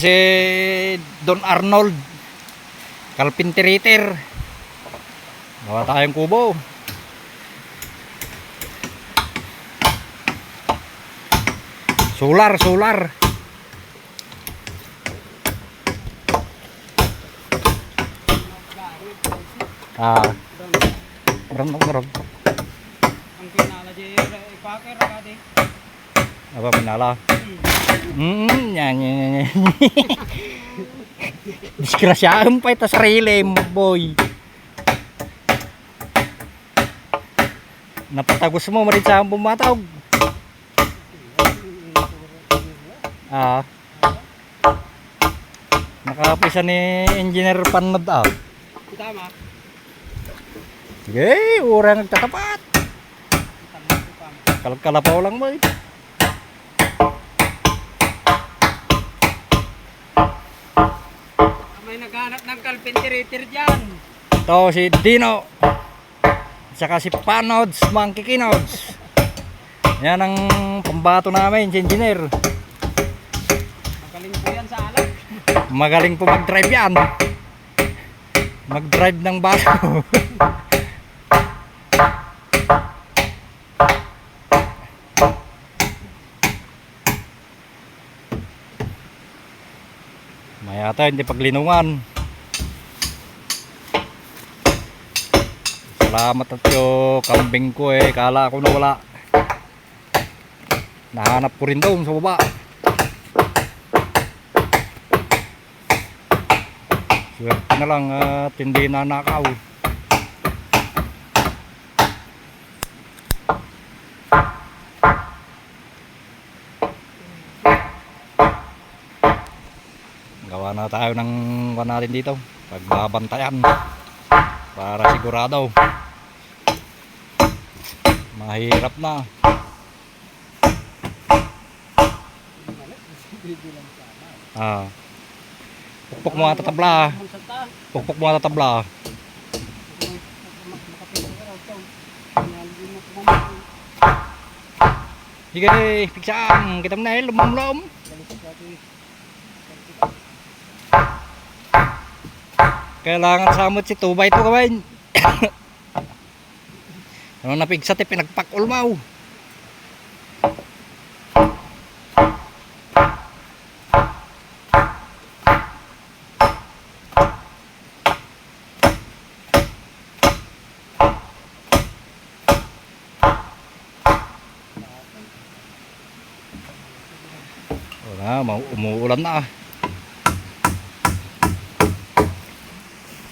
Si Don Arnold. Carpenterator. Gawa tayong kubo. Solar, solar. Ah. Meron, meron. Ang pinala di ipakir ka di. Apa pinala? Hmm, yan, yan, yan, yan. Disgrasyaan pa ito sarili mo, boy. Napatagos mo, marin sa bumatawag. Ah. Nakapisa ni Engineer Panod ah. Tama. Sige, urang nagtatapat. Kalap-kalapaw lang boy. May naghanap ng carpenterator diyan. Ito si Dino. Saka si Panods, Monkey Kinods. Yan ang pambato namin, si engineer. Magaling po yan sa alak. Magaling po mag-drive yan. Mag-drive ng baso. Maya tayo, hindi paglinungan. Salamat at yung kambing ko eh. Kala ko na wala. Nahanap ko rin doon sa baba. Swerte na lang at hindi nanakaw. Gawa na tayo ng natin dito. Pagbabantayan. Para sigurado. Mahirap na. Ah. Pukpok mo. Ang sata. Pukpok mo nga tatabla. Sige, piksaan. Kita na eh, lumamlom. Kailangan samot si Tubay to kawain. ano napigsat eh, pinagpakulmaw. Wala, umuulan na ah.